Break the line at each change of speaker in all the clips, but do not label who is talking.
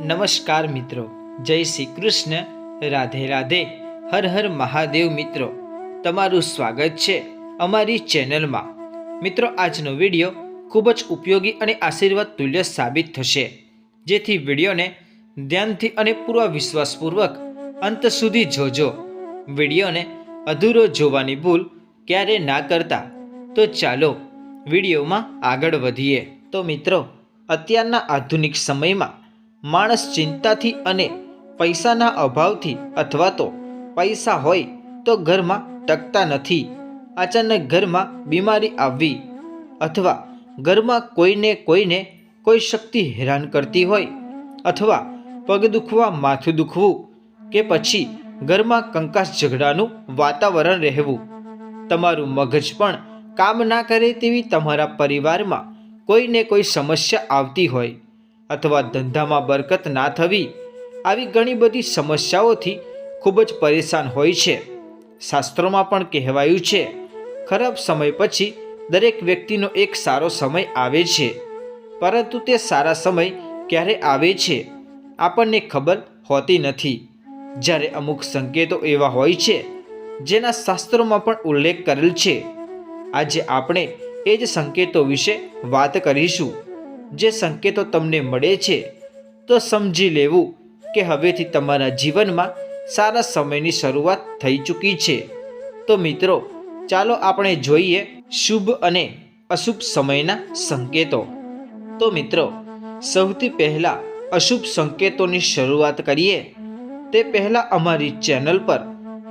નમસ્કાર મિત્રો. જય શ્રી કૃષ્ણ રાધે રાધે. હર હર મહાદેવ મિત્રો. તમારું સ્વાગત છે અમારી ચેનલમાં. મિત્રો, આજનો વીડિયો ખૂબ જ ઉપયોગી અને આશીર્વાદ તુલ્ય સાબિત થશે. જેથી વિડીયોને ધ્યાનથી અને પૂર્વ વિશ્વાસપૂર્વક અંત સુધી જોજો. વિડીયોને અધૂરો જોવાની ભૂલ ક્યારે ના કરતા. તો ચાલો વિડીયોમાં આગળ વધીએ. તો મિત્રો, અત્યારના આધુનિક સમયમાં માણસ ચિંતાથી અને પૈસાના અભાવથી અથવા તો પૈસા હોય તો ઘરમાં ટકતા નથી. અચાનક ઘરમાં બીમારી આવવી અથવા ઘરમાં કોઈને કોઈને કોઈ શક્તિ હેરાન કરતી હોય અથવા પગ દુખવા, માથું દુખવું કે પછી ઘરમાં કંકાસ ઝઘડાનું વાતાવરણ રહેવું. તમારું મગજ પણ કામ ના કરે તેવી તમારા પરિવારમાં કોઈને કોઈ સમસ્યા આવતી હોય. અથવા ધંધામાં બરકત ના થવી, આવી ઘણી બધી સમસ્યાઓથી ખૂબ જ પરેશાન હોય છે. શાસ્ત્રોમાં પણ કહેવાયું છે, ખરાબ સમય પછી દરેક વ્યક્તિનો એક સારો સમય આવે છે, પરંતુ તે સારા સમય ક્યારે આવે છે, આપણને ખબર હોતી નથી. જ્યારે અમુક સંકેતો એવા હોય છે, જેના શાસ્ત્રોમાં પણ ઉલ્લેખ કરેલ છે. આજે આપણે એ જ સંકેતો વિશે વાત કરીશું. જે સંકેતો તમને મળે છે, તો સમજી લેવું કે હવેથી તમારા જીવનમાં સારા સમયની શરૂઆત થઈ ચૂકી છે. તો મિત્રો, ચાલો આપણે જોઈએ શુભ અને અશુભ સમયના સંકેતો. તો મિત્રો, સૌથી પહેલાં અશુભ સંકેતોની શરૂઆત કરીએ. તે પહેલાં અમારી ચેનલ પર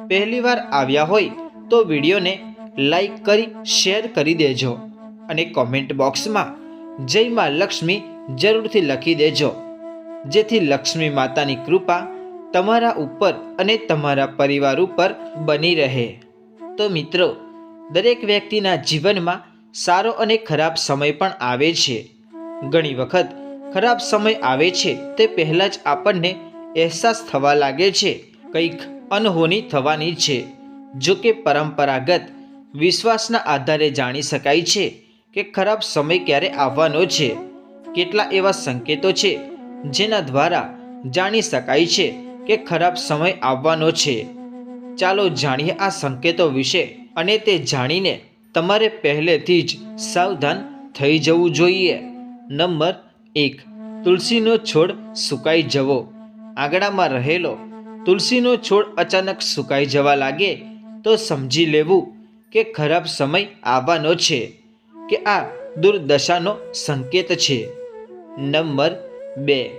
પહેલીવાર આવ્યા હોય તો વિડીયોને લાઈક કરી, શેર કરી દેજો અને કોમેન્ટ બોક્સમાં જય માં લક્ષ્મી જરૂરથી લખી દેજો. જેથી લક્ષ્મી માતાની કૃપા તમારા ઉપર અને તમારા પરિવાર ઉપર બની રહે. તો મિત્રો, દરેક વ્યક્તિના જીવનમાં સારો અને ખરાબ સમય પણ આવે છે. ઘણી વખત ખરાબ સમય આવે છે તે પહેલાં જ આપણને અહેસાસ થવા લાગે છે. કંઈક અનહોની થવાની છે જો કે પરંપરાગત વિશ્વાસના આધારે જાણી શકાય છે. કે ખરાબ સમય ક્યારે આવવાનો છે? કેટલા એવા સંકેતો છે જેના દ્વારા જાણી શકાય છે કે ખરાબ સમય આવવાનો છે? ચાલો જાણીએ આ સંકેતો વિશે અને તે જાણીને તમારે પહેલેથી જ સાવધાન થઈ જવું જોઈએ. નંબર એક, તુલસીનો છોડ સુકાઈ જવો. આંગણામાં રહેલો તુલસીનો છોડ અચાનક સુકાઈ જવા લાગે તો સમજી લેવું કે ખરાબ સમય આવવાનો છે. કે આ દુર્દશાનો સંકેત છે. નંબર બે.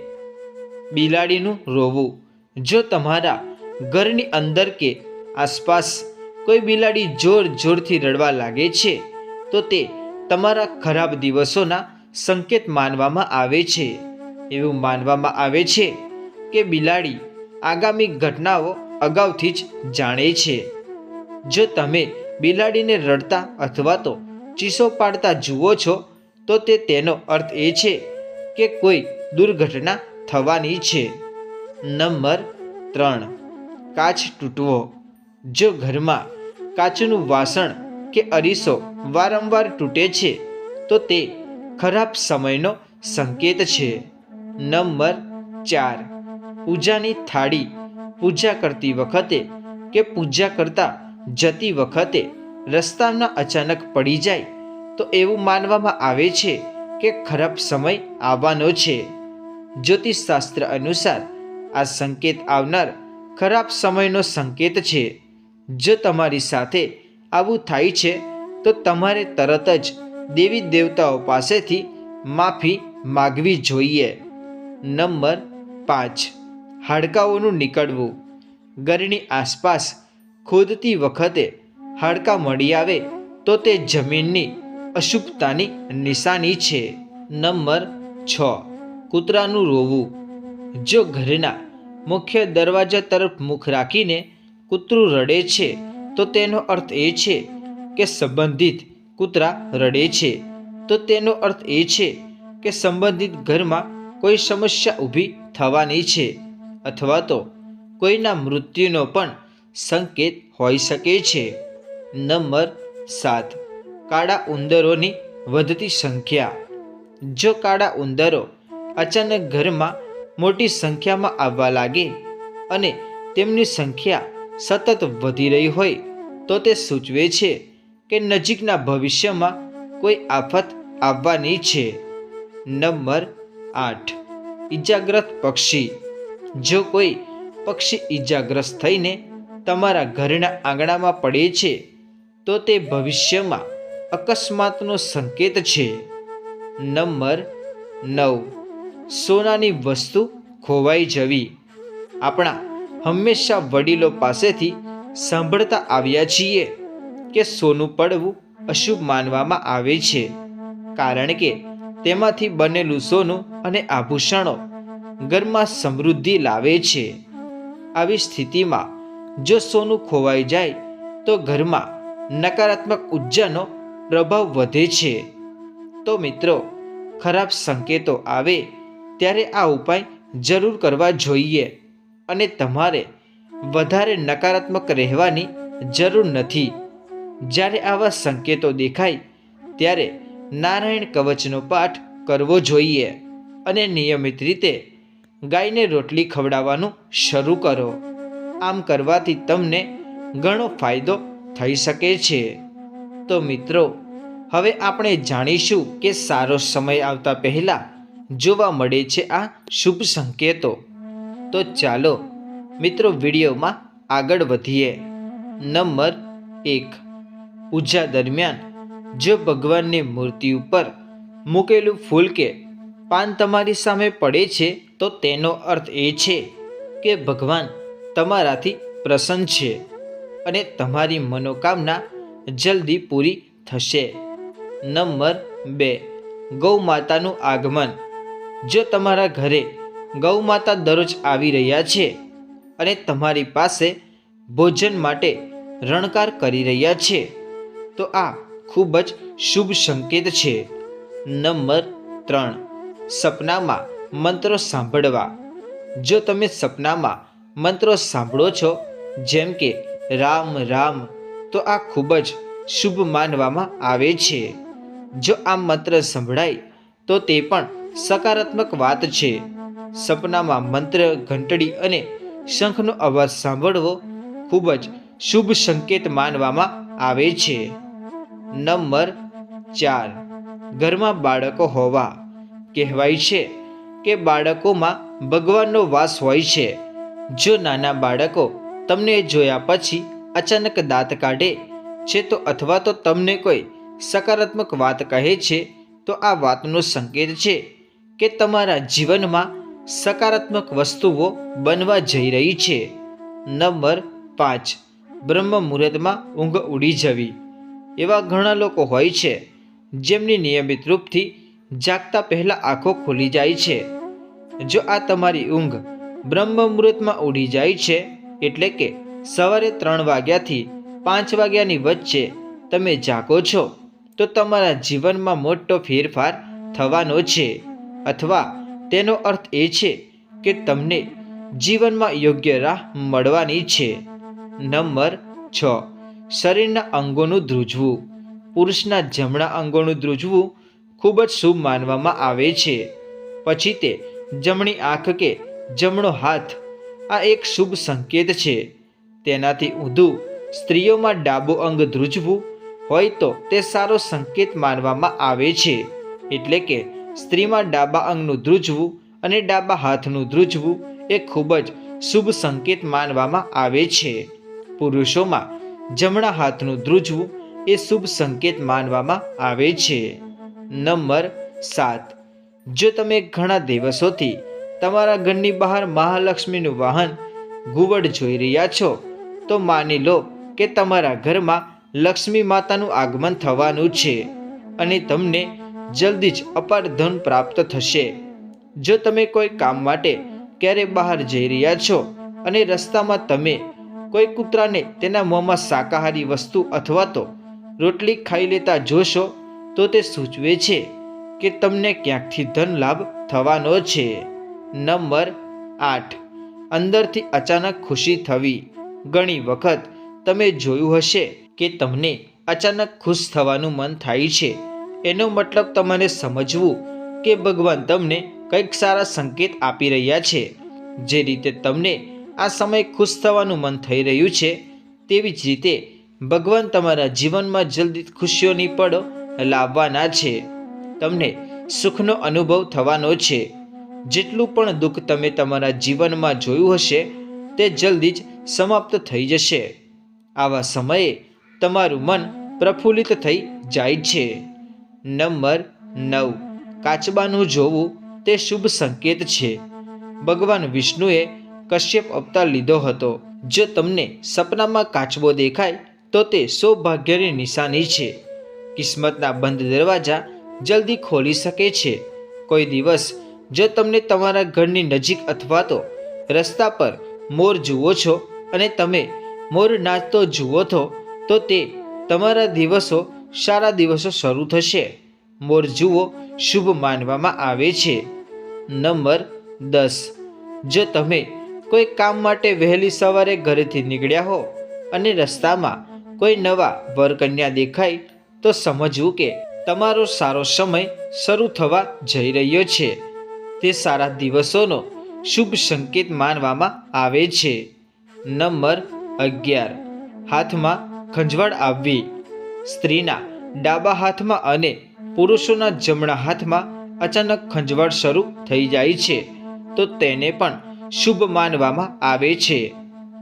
બિલાડીનું રોવું. જો તમારા ઘરની અંદર કે આસપાસ કોઈ બિલાડી જોર જોરથી રડવા લાગે છે, તો તે તમારા ખરાબ દિવસોના સંકેત માનવામાં આવે છે. એવું માનવામાં આવે છે કે બિલાડી આગામી ઘટનાઓ અગાઉથી જ જાણે છે. જો તમે બિલાડીને રડતા અથવા તો ચીસો પાડતા જુઓ છો, તો તે તેનો અર્થ એ છે કે કોઈ દુર્ઘટના થવાની છે. નંબર ત્રણ. કાચ તૂટવો. જો ઘરમાં કાચનું વાસણ કે અરીસો વારંવાર તૂટે છે, તો તે ખરાબ સમયનો સંકેત છે. નંબર ચાર. પૂજાની થાળી પૂજા કરતી વખતે કે પૂજા કરતા જતી વખતે રસ્તામાં અચાનક પડી જાય, તો એવું માનવામાં આવે છે કે ખરાબ સમય આવવાનો છે. જ્યોતિષશાસ્ત્ર અનુસાર આ સંકેત આવનાર ખરાબ સમયનો સંકેત છે. જો તમારી સાથે આવું થાય છે, તો તમારે તરત જ દેવી દેવતાઓ પાસેથી માફી માગવી જોઈએ. નંબર પાંચ. હાડકાઓનું નીકળવું. ઘરની આસપાસ ખોદતી વખતે હાડકાં મળી આવે તો તે જમીનની અશુભતાની નિશાની છે. નંબર છ. કૂતરાનું રોવું. જો ઘરના મુખ્ય દરવાજા તરફ મુખ રાખીને કૂતરું રડે છે, તો તેનો અર્થ એ છે કે સંબંધિત કૂતરા રડે છે. તો તેનો અર્થ એ છે કે સંબંધિત ઘરમાં કોઈ સમસ્યા ઊભી થવાની છે અથવા તો કોઈના મૃત્યુનો પણ સંકેત હોઈ શકે છે. નંબર સાત. કાળા ઉંદરોની વધતી સંખ્યા. જો કાળા ઉંદરો અચાનક ઘરમાં મોટી સંખ્યામાં આવવા લાગે અને તેમની સંખ્યા સતત વધી રહી હોય, તો તે સૂચવે છે કે નજીકના ભવિષ્યમાં કોઈ આફત આવવાની છે. નંબર આઠ. ઈજાગ્રસ્ત પક્ષી. જો કોઈ પક્ષી ઈજાગ્રસ્ત થઈને તમારા ઘરના આંગણામાં પડે છે તો તે ભવિષ્યમાં અકસ્માતનો સંકેત છે. નંબર નવ. સોનાની વસ્તુ ખોવાઈ જવી. આપણા હંમેશા વડીલો પાસેથી સાંભળતા આવ્યા છીએ કે સોનું પડવું અશુભ માનવામાં આવે છે. કારણ કે તેમાંથી બનેલું સોનું અને આભૂષણો ઘરમાં સમૃદ્ધિ લાવે છે. આવી સ્થિતિમાં જો સોનું ખોવાઈ જાય તો ઘરમાં નકારાત્મક ઉર્જાનો પ્રભાવ વધે છે. તો મિત્રો, ખરાબ સંકેતો આવે ત્યારે આ ઉપાય જરૂર કરવા જોઈએ અને તમારે વધારે નકારાત્મક રહેવાની જરૂર નથી. જ્યારે આવા સંકેતો દેખાય, ત્યારે નારાયણ કવચનો પાઠ કરવો જોઈએ અને નિયમિત રીતે ગાયને રોટલી ખવડાવવાનું શરૂ કરો. આમ કરવાથી તમને ઘણો ફાયદો થઈ શકે છે. તો મિત્રો, હવે આપણે જાણીશું કે સારો સમય આવતા પહેલાં જોવા મળે છે આ શુભ સંકેતો. તો ચાલો, મિત્રો, વિડીયોમાં આગળ વધીએ. નંબર એક, પૂજા દરમિયાન જો ભગવાનની મૂર્તિ ઉપર મૂકેલું ફૂલ કે પાન તમારી સામે પડે છે, તો તેનો અર્થ એ છે કે ભગવાન તમારાથી પ્રસન્ન છે. અને તમારી મનોકામના જલ્દી પૂરી થશે. નંબર બે, ગૌ માતાનું આગમન. જો તમારા ઘરે ગૌ માતા દરરોજ આવી રહ્યા છે અને તમારી પાસે ભોજન માટે રણકાર કરી રહ્યા છે, તો આ ખૂબ જ શુભ સંકેત છે. નંબર ત્રણ, સપનામાં મંત્રો સાંભળવા. જો તમે સપનામાં મંત્રો સાંભળો છો, જેમ કે રામ રામ. તો આ ખૂબ જ શુભ માનવામાં આવે છે. જો આ મંત્ર સંભળાય, તો તે પણ સકારાત્મક વાત છે. સપનામાં મંત્ર, ઘંટડી અને શંખનો અવાજ સાંભળવો ખૂબ જ શુભ સંકેત માનવામાં આવે છે. નંબર ચાર. ઘરમાં બાળકો હોવા. કહેવાય છે કે બાળકોમાં ભગવાનનો વાસ હોય છે. જો નાના બાળકો તમને જોયા પછી અચાનક દાંત કાઢે છે તો અથવા તો તમને કોઈ સકારાત્મક વાત કહે છે, તો આ વાતનો સંકેત છે કે તમારા જીવનમાં સકારાત્મક વસ્તુઓ બનવા જઈ રહી છે. નંબર પાંચ. બ્રહ્મ મુહૂર્તમાં ઊંઘ ઉડી જવી. એવા ઘણા લોકો હોય છે, જેમની નિયમિત રૂપથી જાગતા પહેલાં આંખો ખુલી જાય છે. જો આ તમારી ઊંઘ બ્રહ્મ મુહૂર્તમાં ઉડી જાય છે એટલે કે સવારે ત્રણ વાગ્યાથી પાંચ વાગ્યાની વચ્ચે તમે જાગો છો, તો તમારા જીવનમાં મોટો ફેરફાર થવાનો છે. અથવા તેનો અર્થ એ છે કે તમને જીવનમાં યોગ્ય રાહ મળવાની છે. નંબર છ. શરીરના અંગોનું ધ્રુજવું. પુરુષના જમણા અંગોનું ધ્રુજવું ખૂબ જ શુભ માનવામાં આવે છે. પછી તે જમણી આંખ કે જમણો હાથ આ એક શુભ સંકેત છે. તેનાથી ઊંધું સ્ત્રીઓમાં ડાબો અંગ ધ્રુજવું હોય તો તે સારો સંકેત માનવામાં આવે છે. એટલે કે સ્ત્રીમાં ડાબા અંગનું ધ્રુજવું અને ડાબા હાથનું ધ્રુજવું એ ખૂબ જ શુભ સંકેત માનવામાં આવે છે. પુરુષોમાં જમણા હાથનું ધ્રુજવું એ શુભ સંકેત માનવામાં આવે છે. નંબર સાત. જો તમે ઘણા દિવસોથી તમારા ઘરની બહાર મહાલક્ષ્મીનું વાહન ઘુવડ જોઈ રહ્યા છો, તો માની લો કે તમારા ઘરમાં લક્ષ્મી માતાનું આગમન થવાનું છે અને તમને જલ્દી જ અપાર ધન પ્રાપ્ત થશે. જો તમે કોઈ કામ માટે ક્યારે બહાર જઈ રહ્યા છો અને રસ્તામાં તમે કોઈ કૂતરાને તેના મોંમાં શાકાહારી વસ્તુ અથવા તો રોટલી ખાઈ લેતા જોશો, તો તે સૂચવે છે કે તમને ક્યાંકથી ધન લાભ થવાનો છે. નંબર આઠ. અંદરથી અચાનક ખુશી થવી. ઘણી વખત તમે જોયું હશે કે તમને અચાનક ખુશ થવાનું મન થાય છે. એનો મતલબ તમારે સમજવું કે ભગવાન તમને કંઈક સારા સંકેત આપી રહ્યા છે. જે રીતે તમને આ સમય ખુશ થવાનું મન થઈ રહ્યું છે, તેવી જ રીતે ભગવાન તમારા જીવનમાં જલ્દી ખુશીઓની પડ લાવવાના છે. તમને સુખનો અનુભવ થવાનો છે. જેટલું પણ દુઃખ તમે તમારા જીવનમાં જોયું હશે, તે જલ્દી જ સમાપ્ત થઈ જશે. આવા સમયે તમારું મન પ્રફુલ્લિત થઈ જાય છે. નંબર નવ. કાચબાનું જોવું તે શુભ સંકેત છે. ભગવાન વિષ્ણુએ કશ્યપ અવતાર લીધો હતો. જો તમને સપનામાં કાચબો દેખાય, તો તે સૌભાગ્યની નિશાની છે. કિસ્મતના બંધ દરવાજા જલ્દી ખોલી શકે છે. કોઈ દિવસ જો તમને તમારા ઘરની નજીક અથવા તો રસ્તા પર મોર જુઓ છો અને તમે મોર નાચતો જુઓ છો, તો તે તમારા દિવસો, સારા દિવસો શરૂ થશે. મોર જુઓ, શુભ માનવામાં આવે છે. નંબર દસ. જો તમે કોઈ કામ માટે વહેલી સવારે ઘરેથી નીકળ્યા હો અને રસ્તામાં કોઈ નવા વરકન્યા દેખાય, તો સમજવું કે તમારો સારો સમય શરૂ થવા જઈ રહ્યો છે. તે સારા દિવસોનો શુભ સંકેત માનવામાં આવે છે. નંબર અગિયાર. હાથમાં ખંજવાળ આવવી. સ્ત્રીના ડાબા હાથમાં અને પુરુષોના જમણા હાથમાં અચાનક ખંજવાળ શરૂ થઈ જાય છે, તો તેને પણ શુભ માનવામાં આવે છે.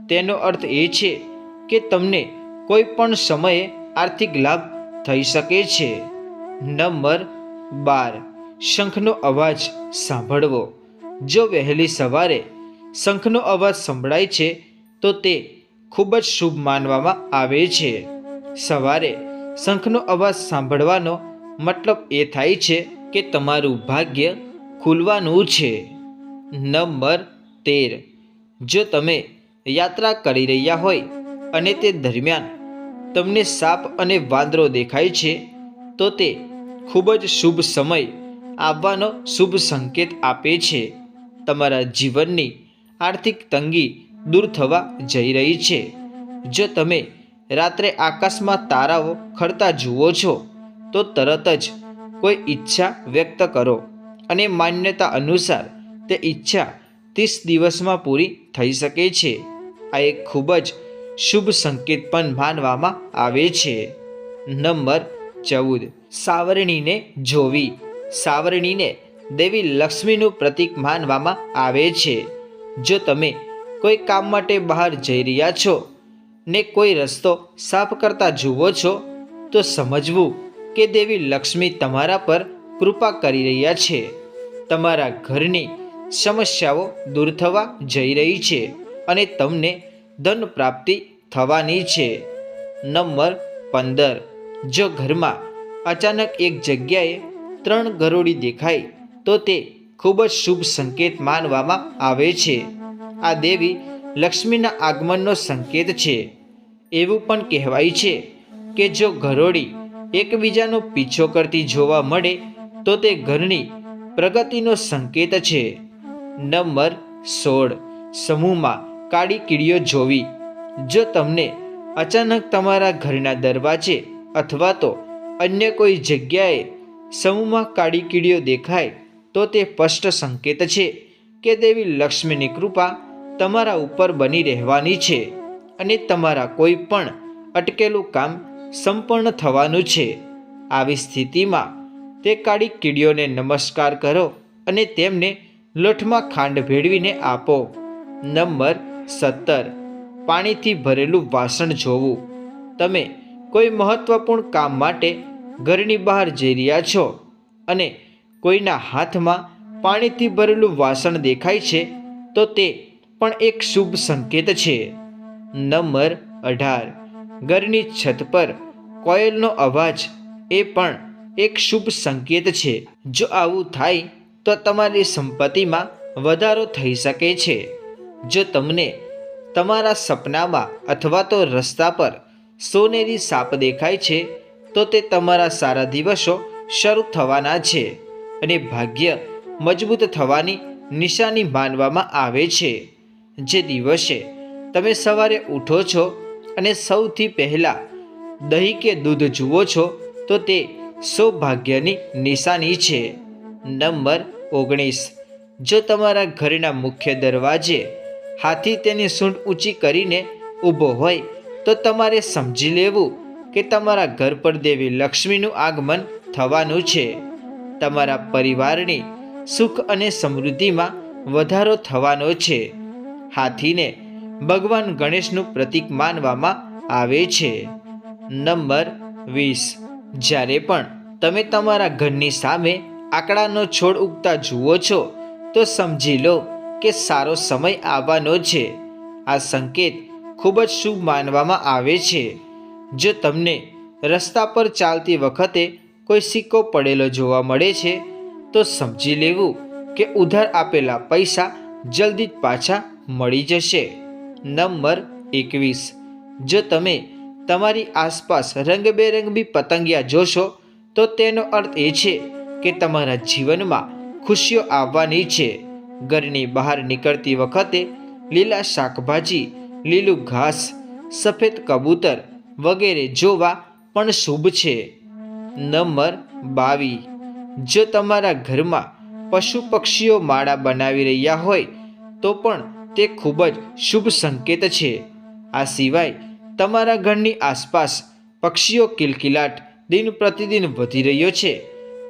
તેનો અર્થ એ છે કે તમને કોઈ પણ સમયે આર્થિક લાભ થઈ શકે છે. નંબર બાર. શંખનો અવાજ સાંભળવો. જો વહેલી સવારે શંખનો અવાજ સંભળાય છે, તો તે ખૂબ જ શુભ માનવામાં આવે છે. સવારે શંખનો અવાજ સાંભળવાનો મતલબ એ થાય છે કે તમારું ભાગ્ય ખુલવાનું છે. નંબર તેર. જો તમે યાત્રા કરી રહ્યા હોય અને તે દરમિયાન તમને સાપ અને વાંદરો દેખાય છે, તો તે ખૂબ જ શુભ સમય આવવાનો શુભ સંકેત આપે છે. તમારા જીવનની આર્થિક તંગી દૂર થવા જઈ રહી છે. જો તમે રાત્રે આકાશમાં તારાઓ ખરતા જુઓ છો, તો તરત જ કોઈ ઈચ્છા વ્યક્ત કરો અને માન્યતા અનુસાર તે ઈચ્છા ત્રીસ દિવસમાં પૂરી થઈ શકે છે. આ એક ખૂબ જ શુભ સંકેત પણ માનવામાં આવે છે. નંબર ચૌદ. સાવરણીને જોવી. સાવરણીને દેવી લક્ષ્મીનું પ્રતીક માનવામાં આવે છે. જો તમે કોઈ કામ માટે બહાર જઈ રહ્યા છો ને કોઈ રસ્તો સાફ કરતા જુઓ છો, તો સમજવું કે દેવી લક્ષ્મી તમારા પર કૃપા કરી રહ્યા છે. તમારા ઘરની સમસ્યાઓ દૂર થવા જઈ રહી છે અને તમને ધન પ્રાપ્તિ થવાની છે. નંબર પંદર. જો ઘરમાં અચાનક એક જગ્યાએ ત્રણ ગરોળી દેખાય, તો તે ખૂબ જ શુભ સંકેત માનવામાં આવે છે. આ દેવી લક્ષ્મીના આગમનનો સંકેત છે. એવું પણ કહેવાય છે કે જો ગરોળી એકબીજાનો પીછો કરતી જોવા મળે, તો તે ઘરની પ્રગતિનો સંકેત છે. નંબર સોળ. સમૂહમાં કાળી કીડીઓ જોવી. જો તમને અચાનક તમારા ઘરના દરવાજે અથવા તો અન્ય કોઈ જગ્યાએ સમૂહમાં કાળી કીડીઓ દેખાય તો તે સ્પષ્ટ સંકેત છે કે દેવી લક્ષ્મીની કૃપા તમારા ઉપર બની રહેવાની છે અને તમારા કોઈ પણ અટકેલું કામ સંપૂર્ણ થવાનું છે. આવી સ્થિતિમાં તે કાળી કીડીઓને નમસ્કાર કરો અને તેમને લોઠમાં ખાંડ ભેળવીને આપો. નંબર સત્તર. પાણીથી ભરેલું વાસણ જોવું. તમે કોઈ મહત્વપૂર્ણ કામ માટે ઘરની બહાર જઈ રહ્યા છો અને કોઈના હાથમાં પાણીથી ભરેલું વાસણ દેખાય છે, તો તે પણ એક શુભ સંકેત છે. નંબર અઢાર. ઘરની છત પર કોયલનો અવાજ એ પણ એક શુભ સંકેત છે. જો આવું થાય, તો તમારી સંપત્તિમાં વધારો થઈ શકે છે. જો તમને તમારા સપનામાં અથવા તો રસ્તા પર સોનેરી સાપ દેખાય છે તો તે તમારા સારા દિવસો શરૂ થવાના છે અને ભાગ્ય મજબૂત થવાની નિશાની માનવામાં આવે છે. જે દિવસે તમે સવારે ઉઠો છો અને સૌથી પહેલાં દહીં કે દૂધ જુઓ છો, તો તે સૌભાગ્યની નિશાની છે. નંબર ઓગણીસ. જો તમારા ઘરના મુખ્ય દરવાજે હાથી તેની સૂંઢ ઊંચી કરીને ઊભો હોય, તો તમારે સમજી લેવું કે તમારા ઘર પર દેવી લક્ષ્મીનું આગમન થવાનું છે. તમારા પરિવારની સુખ અને સમૃદ્ધિમાં વધારો થવાનો છે. હાથીને ભગવાન ગણેશનું પ્રતીક માનવામાં આવે છે. નંબર વીસ. જ્યારે પણ તમે તમારા ઘરની સામે આકડાનો છોડ ઉગતા જુઓ છો, તો સમજી લો કે સારો સમય આવવાનો છે. આ સંકેત ખૂબ જ શુભ માનવામાં આવે છે. જો તમને રસ્તા પર ચાલતી વખતે કોઈ સિક્કો પડેલો જોવા મળે છે, તો સમજી લેવું કે ઉધાર આપેલા પૈસા જલ્દી જ પાછા મળી જશે. નંબર એકવીસ. જો તમે તમારી આસપાસ રંગબેરંગી પતંગિયા જોશો, તો તેનો અર્થ એ છે કે તમારા જીવનમાં ખુશીઓ આવવાની છે. ઘરની બહાર નીકળતી વખતે લીલા શાકભાજી, લીલું ઘાસ, સફેદ કબૂતર વગેરે જોવા પણ શુભ છે. નંબર બાવીસ જો તમારા ઘરમાં પશુ પક્ષીઓ માળા બનાવી રહ્યા હોય, તો પણ તે ખૂબ જ શુભ સંકેત છે. આ સિવાય તમારા ઘરની આસપાસ પક્ષીઓ કિલકિલાટ દિન પ્રતિદિન વધી રહ્યો છે,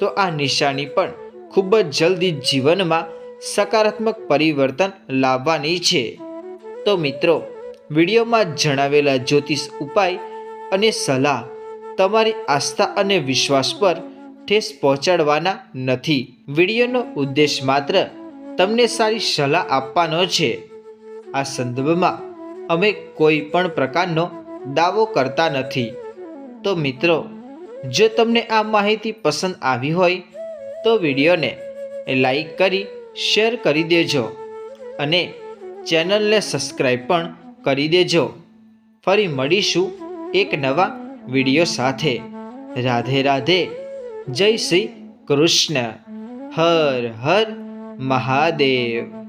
તો આ નિશાની પણ ખૂબ જ જલ્દી જીવનમાં સકારાત્મક પરિવર્તન લાવવાની છે. તો મિત્રો, વિડીયોમાં જણાવેલા જ્યોતિષ ઉપાય અને સલાહ તમારી આસ્થા અને વિશ્વાસ પર ઠેસ પહોંચાડવાના નથી. વિડીયોનો ઉદ્દેશ માત્ર તમને સારી સલાહ આપવાનો છે. આ સંદર્ભમાં અમે કોઈ પણ પ્રકારનો દાવો કરતા નથી. તો મિત્રો, જો તમને આ માહિતી પસંદ આવી હોય, તો વિડીયોને લાઈક કરી, શેર કરી દેજો અને ચેનલને સબસ્ક્રાઈબ પણ કરી દેજો. ફરી મળીશું એક નવા વીડિયો સાથે. રાધે રાધે. જય શ્રી કૃષ્ણ. હર હર મહાદેવ.